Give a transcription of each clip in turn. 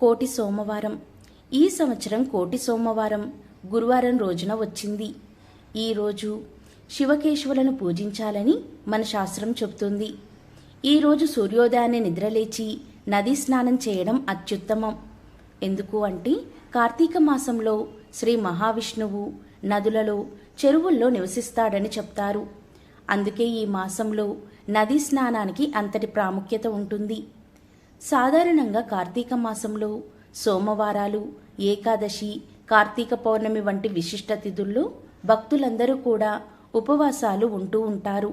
కోటి సోమవారం. ఈ సంవత్సరం కోటి సోమవారం గురువారం రోజున వచ్చింది. ఈరోజు శివకేశవులను పూజించాలని మన శాస్త్రం చెబుతుంది. ఈరోజు సూర్యోదయాన్ని నిద్రలేచి నదీ స్నానం చేయడం అత్యుత్తమం. ఎందుకు అంటే కార్తీక మాసంలో శ్రీ మహావిష్ణువు నదులలో చెరువుల్లో నివసిస్తాడని చెప్తారు. అందుకే ఈ మాసంలో నదీ స్నానానికి అంతటి ప్రాముఖ్యత ఉంటుంది. సాధారణంగా కార్తీక మాసంలో సోమవారాలు ఏకాదశి కార్తీక పౌర్ణమి వంటి విశిష్ట తిథుల్లో భక్తులందరూ కూడా ఉపవాసాలు ఉంటూ ఉంటారు.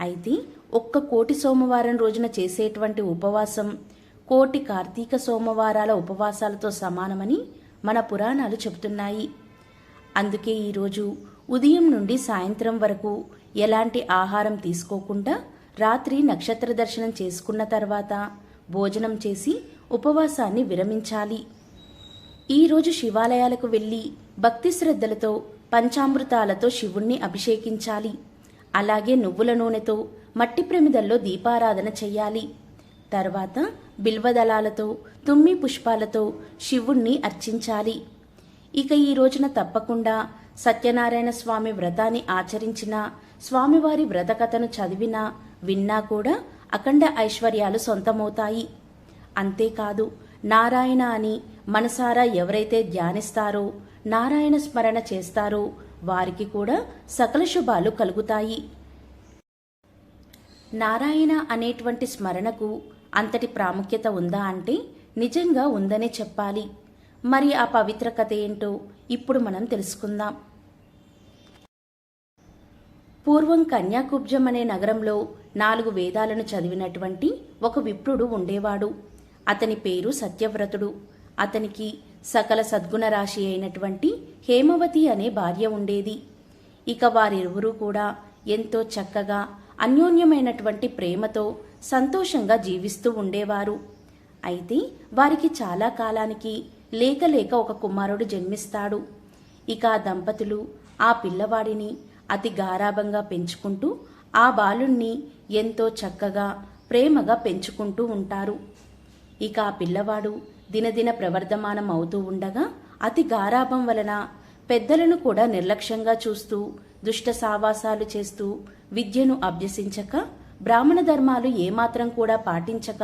అయితే ఒక్క కోటి సోమవారం రోజున చేసేటువంటి ఉపవాసం కోటి కార్తీక సోమవారాల ఉపవాసాలతో సమానమని మన పురాణాలు చెబుతున్నాయి. అందుకే ఈరోజు ఉదయం నుండి సాయంత్రం వరకు ఎలాంటి ఆహారం తీసుకోకుండా రాత్రి నక్షత్ర దర్శనం చేసుకున్న తర్వాత భోజనం చేసి ఉపవాసాన్ని విరమించాలి. ఈరోజు శివాలయాలకు వెళ్ళి భక్తి శ్రద్ధలతో పంచామృతాలతో శివుణ్ణి అభిషేకించాలి. అలాగే నువ్వుల నూనెతో మట్టి ప్రమిదల్లో దీపారాధన చెయ్యాలి. తర్వాత బిల్వదళాలతో తుమ్మి పుష్పాలతో శివుణ్ణి అర్చించాలి. ఇక ఈ రోజున తప్పకుండా సత్యనారాయణ స్వామి వ్రతాన్ని ఆచరించిన స్వామివారి వ్రత కథను చదివినా విన్నా కూడా అఖండ ఐశ్వర్యాలు సొంతమవుతాయి. అంతేకాదు నారాయణ అని మనసారా ఎవరైతే ధ్యానిస్తారో నారాయణ స్మరణ చేస్తారో వారికి కూడా సకల శుభాలు కలుగుతాయి. నారాయణ అనేటువంటి స్మరణకు అంతటి ప్రాముఖ్యత ఉందా అంటే నిజంగా ఉందనే చెప్పాలి. మరి ఆ పవిత్ర కథ ఏంటో ఇప్పుడు మనం తెలుసుకుందాం. పూర్వం కన్యాకుబ్జం అనే నగరంలో నాలుగు వేదాలను చదివినటువంటి ఒక విప్రుడు ఉండేవాడు. అతని పేరు సత్యవ్రతుడు. అతనికి సకల సద్గుణ రాశి అయినటువంటి హేమవతి అనే భార్య ఉండేది. ఇక వారిరువురూ కూడా ఎంతో చక్కగా అన్యోన్యమైనటువంటి ప్రేమతో సంతోషంగా జీవిస్తూ ఉండేవారు. అయితే వారికి చాలా కాలానికి లేక లేక ఒక కుమారుడు జన్మిస్తాడు. ఇక ఆ దంపతులు ఆ పిల్లవాడిని అతి గారాభంగా పెంచుకుంటూ ఆ బాలుణ్ణి ఎంతో చక్కగా ప్రేమగా పెంచుకుంటూ ఉంటారు. ఇక ఆ పిల్లవాడు దినదిన ప్రవర్ధమానం అవుతూ ఉండగా అతి గారాభం వలన పెద్దలను కూడా నిర్లక్ష్యంగా చూస్తూ దుష్ట సావాసాలు చేస్తూ విద్యను అభ్యసించక బ్రాహ్మణ ధర్మాలు ఏమాత్రం కూడా పాటించక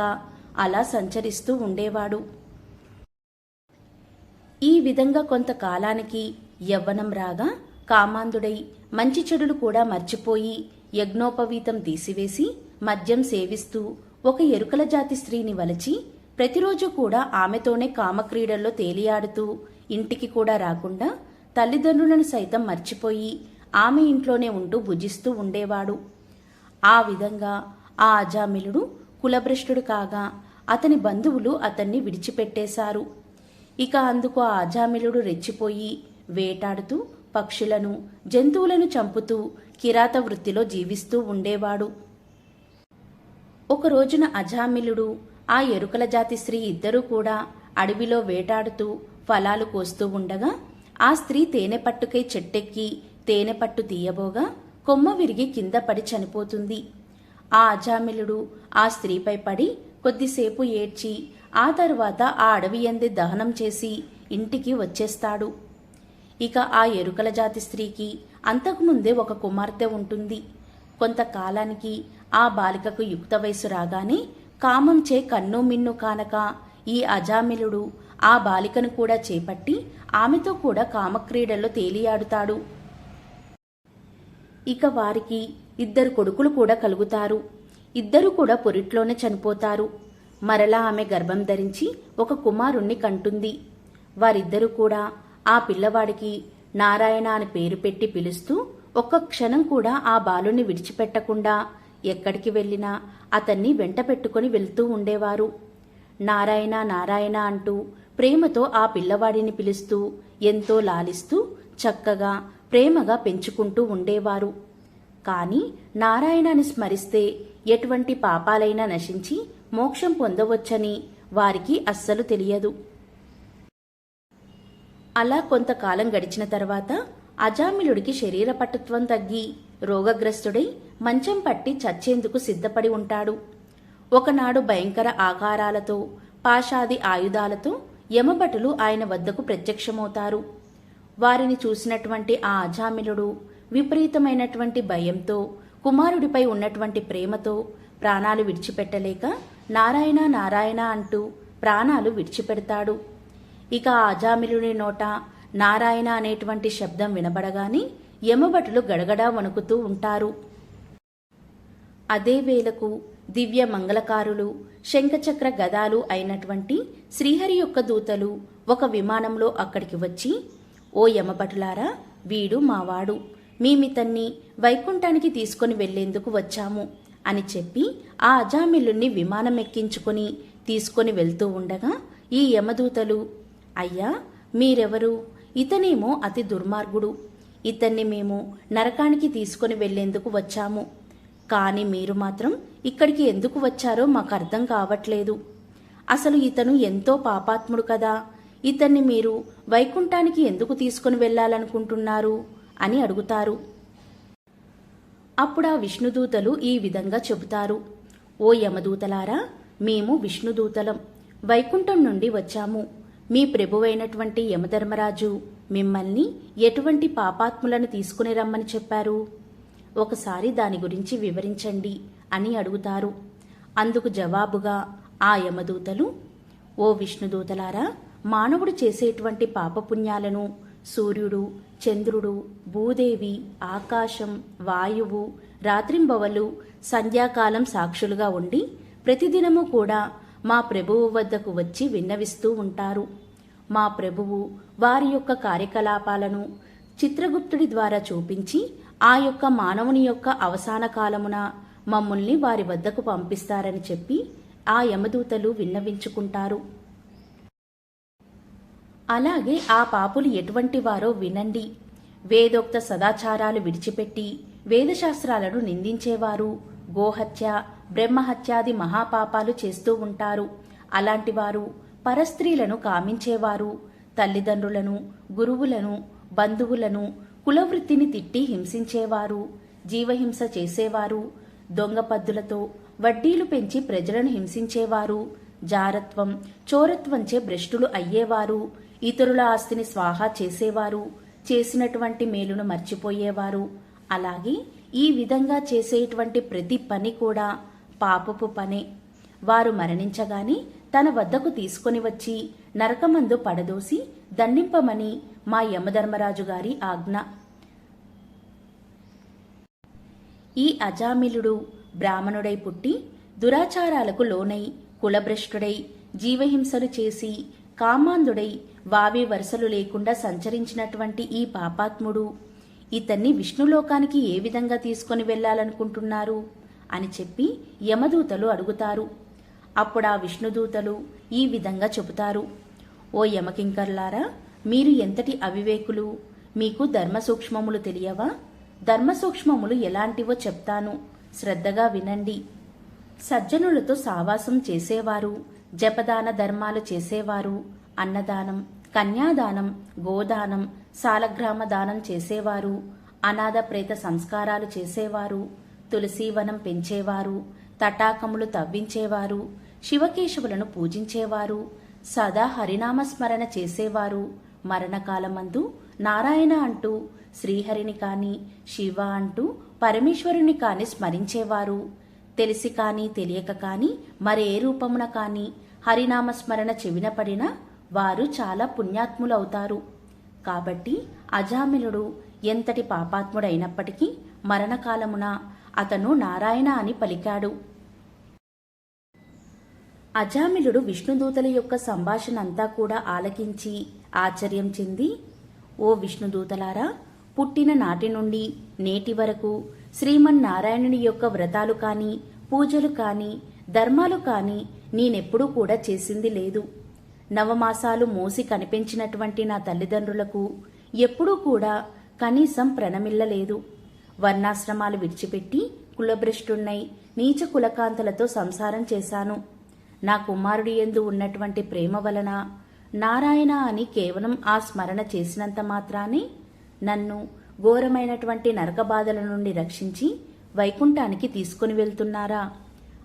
అలా సంచరిస్తూ ఉండేవాడు. ఈ విధంగా కొంతకాలానికి యవ్వనం రాగా కామాంధుడై మంచి చెడులు కూడా మర్చిపోయి యజ్ఞోపవీతం తీసివేసి మద్యం సేవిస్తూ ఒక ఎరుకల జాతి స్త్రీని వలచి ప్రతిరోజు కూడా ఆమెతోనే కామక్రీడల్లో తేలియాడుతూ ఇంటికి కూడా రాకుండా తల్లిదండ్రులను సైతం మర్చిపోయి ఆమె ఇంట్లోనే ఉంటూ భుజిస్తూ ఉండేవాడు. ఆ విధంగా ఆ అజామిలుడు కులభ్రష్టుడు కాగా అతని బంధువులు అతన్ని విడిచిపెట్టేశారు. ఇక అందుకు ఆ అజామిలుడు రెచ్చిపోయి వేటాడుతూ పక్షులను జంతువులను చంపుతూ కిరాత వృత్తిలో జీవిస్తూ ఉండేవాడు. ఒక రోజున అజామిలుడు ఆ ఎరుకల జాతి స్త్రీ ఇద్దరూ కూడా అడవిలో వేటాడుతూ ఫలాలు కోస్తూ ఉండగా ఆ స్త్రీ తేనె పట్టుకై చెట్టెక్కి తేనె పట్టు తీయబోగా కొమ్మ విరిగి కింద పడి చనిపోతుంది. ఆ అజామిలుడు ఆ స్త్రీపై పడి కొద్దిసేపు ఏడ్చి ఆ తరువాత ఆ అడవి ఎందే దహనం చేసి ఇంటికి వచ్చేస్తాడు. ఇక ఆ ఎరుకల జాతి స్త్రీకి అంతకుముందే ఒక కుమార్తె ఉంటుంది. కొంతకాలానికి ఆ బాలికకు యుక్త వయసు రాగానే కామంచే కన్ను మిన్ను కానక ఈ అజామిలుడు ఆ బాలికను కూడా చేపట్టి ఆమెతో కూడా కామక్రీడల్లో తేలియాడుతాడు. ఇక వారికి ఇద్దరు కొడుకులు కూడా కలుగుతారు. ఇద్దరు కూడా పొరిట్లోనే చనిపోతారు. మరలా ఆమె గర్భం ధరించి ఒక కుమారుణ్ణి కంటుంది. వారిద్దరూ కూడా ఆ పిల్లవాడికి నారాయణ అని పేరు పెట్టి పిలుస్తూ ఒక్క క్షణం కూడా ఆ బాలుని విడిచిపెట్టకుండా ఎక్కడికి వెళ్ళినా అతన్ని వెంట పెట్టుకుని వెళ్తూ ఉండేవారు. నారాయణ నారాయణ అంటూ ప్రేమతో ఆ పిల్లవాడిని పిలుస్తూ ఎంతో లాలిస్తూ చక్కగా ప్రేమగా పెంచుకుంటూ ఉండేవారు. కాని నారాయణని స్మరిస్తే ఎటువంటి పాపాలైనా నశించి మోక్షం పొందవచ్చని వారికి అస్సలు తెలియదు. అలా కొంతకాలం గడిచిన తర్వాత అజామిలుడికి శరీర పటుత్వం తగ్గి రోగగ్రస్తుడై మంచం పట్టి చచ్చేందుకు సిద్ధపడి ఉంటాడు. ఒకనాడు భయంకర ఆకారాలతో పాషాది ఆయుధాలతో యమభటులు ఆయన వద్దకు ప్రత్యక్షమవుతారు. వారిని చూసినటువంటి ఆ అజామిలుడు విపరీతమైనటువంటి భయంతో కుమారుడిపై ఉన్నటువంటి ప్రేమతో ప్రాణాలు విడిచిపెట్టలేక నారాయణ నారాయణ అంటూ ప్రాణాలు విడిచిపెడతాడు. ఇక ఆ అజామిలుని నోట నారాయణ అనేటువంటి శబ్దం వినబడగాని యమభటులు గడగడా వణుకుతూ ఉంటారు. అదే వేళకు దివ్య మంగళకారులు శంఖచక్ర గదాలు అయినటువంటి శ్రీహరి యొక్క దూతలు ఒక విమానంలో అక్కడికి వచ్చి ఓ యమభటులారా వీడు మావాడు. మేమితన్ని వైకుంఠానికి తీసుకొని వెళ్ళేందుకు వచ్చాము అని చెప్పి ఆ అజామిల్లుని విమానం ఎక్కించుకొని తీసుకొని వెళ్తూ ఉండగా ఈ యమదూతలు అయ్యా మీరెవరు? ఇతనేమో అతి దుర్మార్గుడు. ఇతన్ని మేము నరకానికి తీసుకొని వెళ్ళేందుకు వచ్చాము. కానీ మీరు మాత్రం ఇక్కడికి ఎందుకు వచ్చారో మాకు అర్థం కావట్లేదు. అసలు ఇతను ఎంతో పాపాత్ముడు కదా. ఇతన్ని మీరు వైకుంఠానికి ఎందుకు తీసుకుని వెళ్ళాలనుకుంటున్నారు? అని అడుగుతారు. అప్పుడు ఆ విష్ణుదూతలు ఈ విధంగా చెబుతారు. ఓ యమదూతలారా మేము విష్ణుదూతలం. వైకుంఠం నుండి వచ్చాము. మీ ప్రభువైనటువంటి యమధర్మరాజు మిమ్మల్ని ఎటువంటి పాపాత్ములను తీసుకుని రమ్మని చెప్పారు? ఒకసారి దాని గురించి వివరించండి అని అడుగుతారు. అందుకు జవాబుగా ఆ యమదూతలు ఓ విష్ణుదూతలారా మానవుడు చేసేటువంటి పాపపుణ్యాలను సూర్యుడు చంద్రుడు భూదేవి ఆకాశం వాయువు రాత్రింబవలు సంధ్యాకాలం సాక్షులుగా ఉండి ప్రతిదినము కూడా మా ప్రభువు వద్దకు వచ్చి విన్నవిస్తూ ఉంటారు. మా ప్రభువు వారి యొక్క కార్యకలాపాలను చిత్రగుప్తుడి ద్వారా చూపించి ఆ యొక్క మానవుని యొక్క అవసాన కాలమున మమ్మల్ని వారి వద్దకు పంపిస్తారని చెప్పి ఆ యమదూతలు విన్నవించుకుంటారు. అలాగే ఆ పాపులు ఎటువంటి వారో వినండి. వేదోక్త సదాచారాలు విడిచిపెట్టి వేదశాస్త్రాలను నిందించేవారు గోహత్య బ్రహ్మహత్యాది మహాపాపాలు చేస్తూ ఉంటారు. అలాంటివారు పరస్త్రీలను కామించేవారు. తల్లిదండ్రులను గురువులను బంధువులను కులవృత్తిని తిట్టి హింసించేవారు. జీవహింస చేసేవారు. దొంగ పద్దులతో వడ్డీలు పెంచి ప్రజలను హింసించేవారు. జారత్వం చోరత్వంచే భ్రష్టులు అయ్యేవారు. ఇతరుల ఆస్తిని స్వాహా చేసేవారు. చేసినటువంటి మేలును మర్చిపోయేవారు. అలాగే ఈ విధంగా చేసేటువంటి ప్రతి పని కూడా పాపపు పనే. వారు మరణించగాని తన వద్దకు తీసుకొని వచ్చి నరకమందు పడదోసి దండింపమని మా యమధర్మరాజు గారి ఆజ్ఞ. ఈ అజామిలుడు బ్రాహ్మణుడై పుట్టి దురాచారాలకు లోనై కులభ్రష్టుడై జీవహింసలు చేసి కామాంధుడై వావి వరుసలు లేకుండా సంచరించినటువంటి ఈ పాపాత్ముడు. ఇతన్ని విష్ణులోకానికి ఏ విధంగా తీసుకొని వెళ్ళాలనుకుంటున్నారు? అని చెప్పి యమదూతలు అడుగుతారు. అప్పుడా విష్ణుదూతలు ఈ విధంగా చెబుతారు. ఓ యమకింకర్లారా మీరు ఎంతటి అవివేకులు? మీకు ధర్మ సూక్ష్మములు తెలియవా? ధర్మసూక్ష్మములు ఎలాంటివో చెప్తాను. శ్రద్ధగా వినండి. సజ్జనులతో సావాసం చేసేవారు జపదాన ధర్మాలు చేసేవారు అన్నదానం కన్యాదానం గోదానం సాలగ్రామ దానం చేసేవారు అనాథ ప్రేత సంస్కారాలు చేసేవారు తులసీవనం పెంచేవారు తటాకములు తవ్వించేవారు శివకేశవులను పూజించేవారు సదా హరినామస్మరణ చేసేవారు. మరణకాలమందు నారాయణ అంటూ శ్రీహరిని కాని శివ అంటూ పరమేశ్వరుని కాని స్మరించేవారు. తెలిసి కాని తెలియక కాని మరే రూపమున కాని హరినామస్మరణ చెవినపడిన వారు చాలా పుణ్యాత్ములవుతారు. కాబట్టి అజామిలుడు ఎంతటి పాపాత్ముడైనప్పటికీ మరణకాలమున అతను నారాయణ అని పలికాడు. అజామిలుడు విష్ణుదూతల యొక్క సంభాషణ అంతా కూడా ఆలకించి ఆశ్చర్యం చెంది ఓ విష్ణుదూతలారా పుట్టిన నాటి నుండి నేటి వరకు శ్రీమన్నారాయణుని యొక్క వ్రతాలు కాని పూజలు కాని ధర్మాలు కాని నేనెప్పుడూ కూడా చేసింది లేదు. నవమాసాలు మోసి కనిపించినటువంటి నా తల్లిదండ్రులకు ఎప్పుడూ కూడా కనీసం ప్రణమిల్లలేదు. వర్ణాశ్రమాలు విడిచిపెట్టి కులభ్రష్టున్నై నీచ కులకాంతలతో సంసారం చేశాను. నా కుమారుడి ఎందు ఉన్నటువంటి ప్రేమ వలన నారాయణ అని కేవలం ఆ స్మరణ చేసినంత మాత్రానే నన్ను ఘోరమైనటువంటి నరక బాధల నుండి రక్షించి వైకుంఠానికి తీసుకుని వెళ్తున్నారా?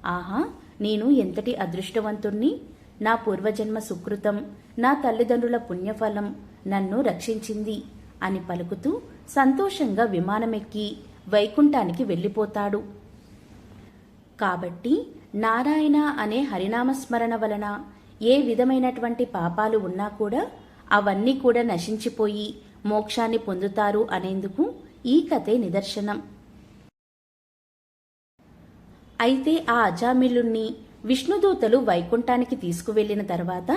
ఆహా నేను ఎంతటి అదృష్టవంతుణ్ణి? నా పూర్వజన్మ సుకృతం నా తల్లిదండ్రుల పుణ్యఫలం నన్ను రక్షించింది అని పలుకుతూ సంతోషంగా విమానమెక్కి వైకుంఠానికి వెళ్ళిపోతాడు. కాబట్టి నారాయణ అనే హరినామస్మరణ వలన ఏ విధమైనటువంటి పాపాలు ఉన్నా కూడా అవన్నీ కూడా నశించిపోయి మోక్షాన్ని పొందుతారు అనేందుకు ఈ కథే నిదర్శనం. అయితే ఆ అజామిలుణ్ణి విష్ణుదూతలు వైకుంఠానికి తీసుకువెళ్ళిన తర్వాత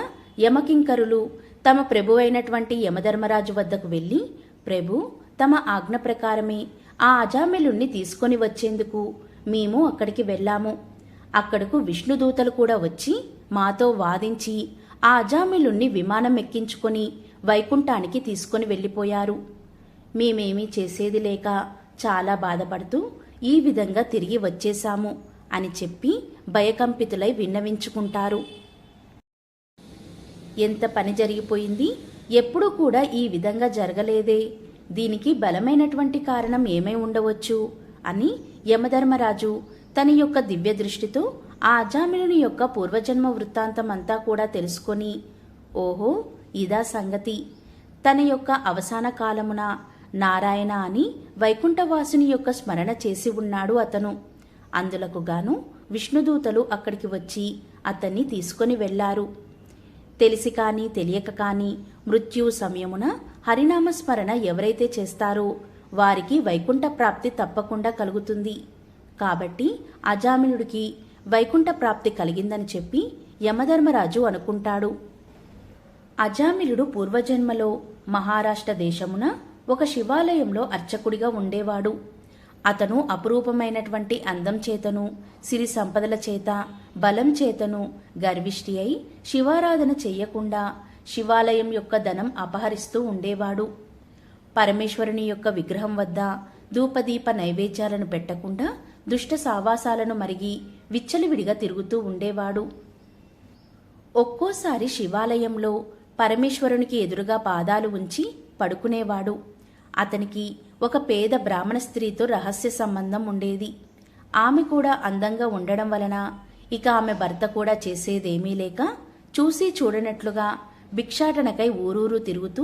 యమకింకరులు తమ ప్రభువైనటువంటి యమధర్మరాజు వద్దకు వెళ్ళి ప్రభు తమ ఆజ్ఞ ప్రకారమే ఆ అజామిలుణ్ణి తీసుకొని వచ్చేందుకు మేము అక్కడికి వెళ్ళాము. అక్కడకు విష్ణుదూతలు కూడా వచ్చి మాతో వాదించి ఆ అజామిలుణ్ణి విమానం ఎక్కించుకొని వైకుంఠానికి తీసుకొని వెళ్ళిపోయారు. మేమేమీ చేసేది లేక చాలా బాధపడుతూ ఈ విధంగా తిరిగి వచ్చేశాము అని చెప్పి భయకంపితులై విన్నవించుకుంటారు. ఎంత పని జరిగిపోయింది? ఎప్పుడూ కూడా ఈ విధంగా జరగలేదే. దీనికి బలమైనటువంటి కారణం ఏమై ఉండవచ్చు? అని యమధర్మరాజు తన యొక్క దివ్య దృష్టితో ఆ అజామిలుని యొక్క పూర్వజన్మ వృత్తాంతం అంతా కూడా తెలుసుకొని ఓహో ఇదా సంగతి. తన యొక్క అవసాన కాలమున నారాయణ అని వైకుంఠవాసుని యొక్క స్మరణ చేసి ఉన్నాడు అతను. అందులకు గాను విష్ణుదూతలు అక్కడికి వచ్చి అతన్ని తీసుకొని వెళ్ళారు. తెలిసి కానీ తెలియక కానీ మృత్యు సమయమున హరినామస్మరణ ఎవరైతే చేస్తారో వారికి వైకుంఠ ప్రాప్తి తప్పకుండా కలుగుతుంది. కాబట్టి అజామినుడికి వైకుంఠ ప్రాప్తి కలిగిందని చెప్పి యమధర్మరాజు అనుకుంటాడు. అజామిలుడు పూర్వజన్మలో మహారాష్ట్ర దేశమున ఒక శివాలయంలో అర్చకుడిగా ఉండేవాడు. అతను అపురూపమైనటువంటి అందం చేతను సిరి సంపదల చేత బలం చేతను గర్విష్టి అయి శివారాధన చెయ్యకుండా శివాలయం యొక్క ధనం అపహరిస్తూ ఉండేవాడు. పరమేశ్వరుని యొక్క విగ్రహం వద్ద ధూపదీప నైవేద్యాలను పెట్టకుండా దుష్ట సావాసాలను మరిగి విచ్చలివిడిగా తిరుగుతూ ఉండేవాడు. ఒక్కోసారి శివాలయంలో పరమేశ్వరునికి ఎదురుగా పాదాలు ఉంచి పడుకునేవాడు. అతనికి ఒక పేద బ్రాహ్మణ స్త్రీతో రహస్య సంబంధం ఉండేది. ఆమె కూడా అందంగా ఉండడం వలన ఇక ఆమె భర్త కూడా చేసేదేమీ లేక చూసి చూడనట్లుగా భిక్షాటనకై ఊరూరు తిరుగుతూ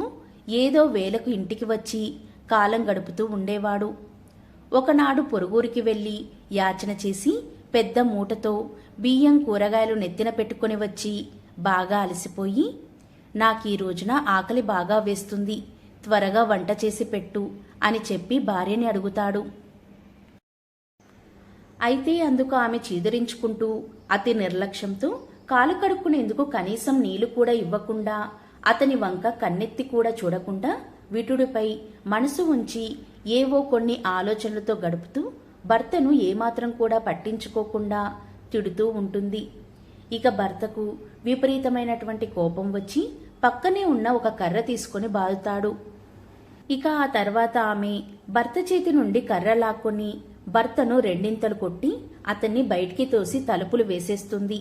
ఏదో వేలకు ఇంటికి వచ్చి కాలం గడుపుతూ ఉండేవాడు. ఒకనాడు పొరుగురికి వెళ్ళి యాచన చేసి పెద్ద మూటతో బియ్యం కూరగాయలు నెత్తిన పెట్టుకుని వచ్చి బాగా అలసిపోయి నాకీ రోజున ఆకలి బాగా వేస్తుంది త్వరగా వంట చేసి పెట్టు అని చెప్పి భార్యని అడుగుతాడు. అయితే అందుకు ఆమె చీదరించుకుంటూ అతి నిర్లక్ష్యంతో కాలు కడుక్కునేందుకు కనీసం నీళ్ళు కూడా ఇవ్వకుండా అతని వంక కన్నెత్తి కూడా చూడకుండా విటుడిపై మనసు ఉంచి ఏవో కొన్ని ఆలోచనలతో గడుపుతూ భర్తను ఏమాత్రం కూడా పట్టించుకోకుండా తిడుతూ ఉంటుంది. ఇక భర్తకు విపరీతమైనటువంటి కోపం వచ్చి పక్కనే ఉన్న ఒక కర్ర తీసుకొని బాదుతాడు. ఇక ఆ తర్వాత ఆమె భర్త చేతి నుండి కర్ర లాక్కొని భర్తను రెండింతలు కొట్టి అతన్ని బయటికి తోసి తలుపులు వేసేస్తుంది.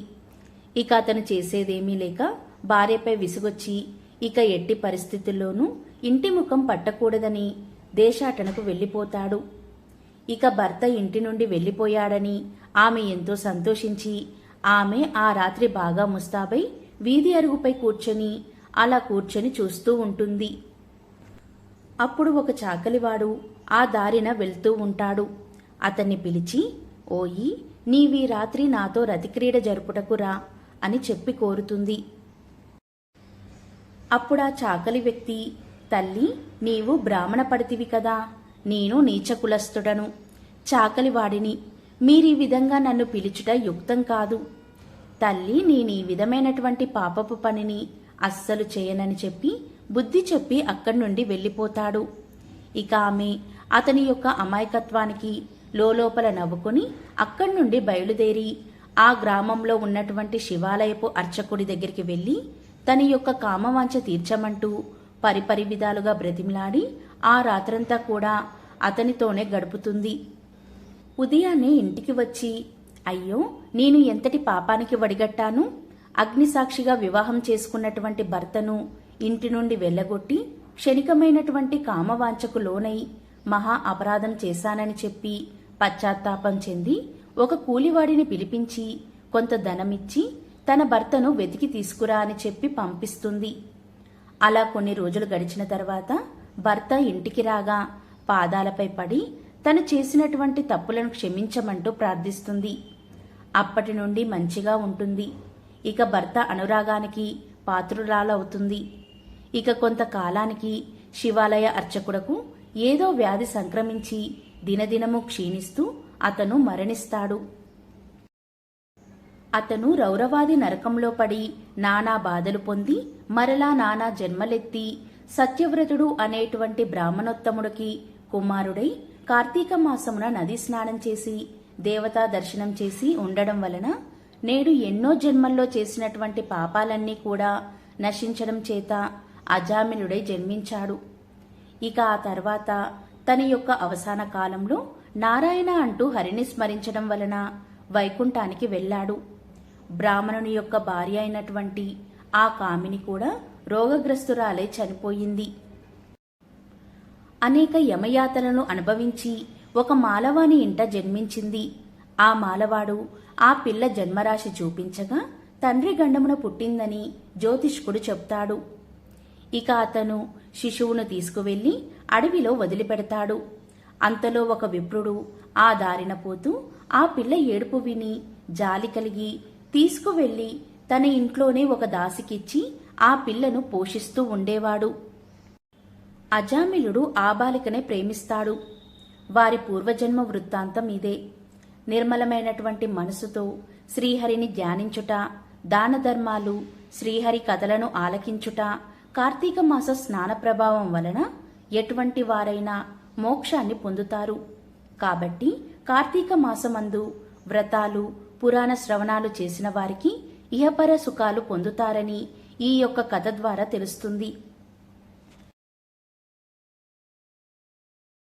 ఇక అతను చేసేదేమీ లేక భార్యపై విసుగొచ్చి ఇక ఎట్టి పరిస్థితుల్లోనూ ఇంటి ముఖం పట్టకూడదని దేశాటనకు వెళ్ళిపోతాడు. ఇక భర్త ఇంటి నుండి వెళ్ళిపోయాడని ఆమె ఎంతో సంతోషించి ఆమె ఆ రాత్రి బాగా ముస్తాబై వీధి అరుగుపై కూర్చొని అలా కూర్చొని చూస్తూ ఉంటుంది. అప్పుడు ఒక చాకలివాడు ఆ దారిన వెళ్తూ ఉంటాడు. అతన్ని పిలిచి ఓయి నీవీ రాత్రి నాతో రతిక్రీడ జరుపుటకురా. అని చెప్పి కోరుతుంది. అప్పుడా చాకలి వ్యక్తి తల్లి నీవు బ్రాహ్మణ పడితివి కదా నేను నీచ కులస్తుడను చాకలివాడిని మీరీ విధంగా నన్ను పిలుచుట యుక్తం కాదు. తల్లి నేను ఈ విధమైనటువంటి పాపపు పనిని అస్సలు చేయనని చెప్పి బుద్ధి చెప్పి అక్కడి నుండి వెళ్ళిపోతాడు. ఇక ఆమె అతని యొక్క అమాయకత్వానికి లోపల నవ్వుకుని అక్కడి నుండి బయలుదేరి ఆ గ్రామంలో ఉన్నటువంటి శివాలయపు అర్చకుడి దగ్గరికి వెళ్ళి తన యొక్క కామవాంఛ తీర్చమంటూ పరిపరి విధాలుగా బ్రతిమిలాడి ఆ రాత్రంతా కూడా అతనితోనే గడుపుతుంది. ఉదయాన్నే ఇంటికి వచ్చి అయ్యో నేను ఎంతటి పాపానికి వడిగట్టాను? అగ్నిసాక్షిగా వివాహం చేసుకున్నటువంటి భర్తను ఇంటి నుండి వెళ్ళగొట్టి క్షణికమైనటువంటి కామవాంఛకు లోనై మహా అపరాధం చేశానని చెప్పి పశ్చాత్తాపం చెంది ఒక కూలివాడిని పిలిపించి కొంత ధనమిచ్చి తన భర్తను వెతికి తీసుకురా అని చెప్పి పంపిస్తుంది. అలా కొన్ని రోజులు గడిచిన తర్వాత భర్త ఇంటికి రాగా పాదాలపై పడి తను చేసినటువంటి తప్పులను క్షమించమంటూ ప్రార్థిస్తుంది. అప్పటి నుండి మంచిగా ఉంటుంది. ఇక భర్త అనురాగానికి పాత్రురాలవుతుంది. ఇక కొంతకాలానికి శివాలయ అర్చకుడకు ఏదో వ్యాధి సంక్రమించి దినదినము క్షీణిస్తూ అతను మరణిస్తాడు. అతను రౌరవాది నరకంలో పడి నానా బాధలు పొంది మరలా నానా జన్మలెత్తి సత్యవ్రతుడు అనేటువంటి బ్రాహ్మణోత్తముడికి కుమారుడై కార్తీక మాసమున నది స్నానం చేసి దేవతా దర్శనం చేసి ఉండడం వలన నేడు ఎన్నో జన్మల్లో చేసినటువంటి పాపాలన్నీ కూడా నశించడం చేత అజామినుడై జన్మించాడు. ఇక ఆ తర్వాత తన యొక్క అవసాన కాలంలో నారాయణ అంటూ హరిని స్మరించడం వలన వైకుంఠానికి వెళ్ళాడు. బ్రాహ్మణుని యొక్క భార్య అయినటువంటి ఆ కామిని కూడా రోగగ్రస్తురాలై చనిపోయింది. అనేక యమయాతలను అనుభవించి ఒక మాలవాని ఇంట జన్మించింది. ఆ మాలవాడు ఆ పిల్ల జన్మరాశి చూపించగా తండ్రి గండమున పుట్టిందని జ్యోతిష్కుడు చెప్తాడు. ఇక అతను శిశువును తీసుకువెళ్ళి అడవిలో వదిలిపెడతాడు. అంతలో ఒక విప్రుడు ఆ దారిన పోతూ ఆ పిల్ల ఏడుపు విని జాలి కలిగి తీసుకువెళ్ళి తన ఇంట్లోనే ఒక దాసికిచ్చి ఆ పిల్లను పోషిస్తూ ఉండేవాడు. అజామిలుడు ఆ బాలికనే ప్రేమిస్తాడు. వారి పూర్వజన్మ వృత్తాంతం ఇదే. నిర్మలమైనటువంటి మనసుతో శ్రీహరిని ధ్యానించుట దాన ధర్మాలు శ్రీహరి కథలను ఆలకించుట కార్తీక మాస స్నాన ప్రభావం వలన ఎటువంటి వారైనా మోక్షాన్ని పొందుతారు. కాబట్టి కార్తీక మాసమందు వ్రతాలు పురాణ శ్రవణాలు చేసిన వారికి ఇహపర సుఖాలు పొందుతారని ఈ యొక్క కథ ద్వారా తెలుస్తుంది.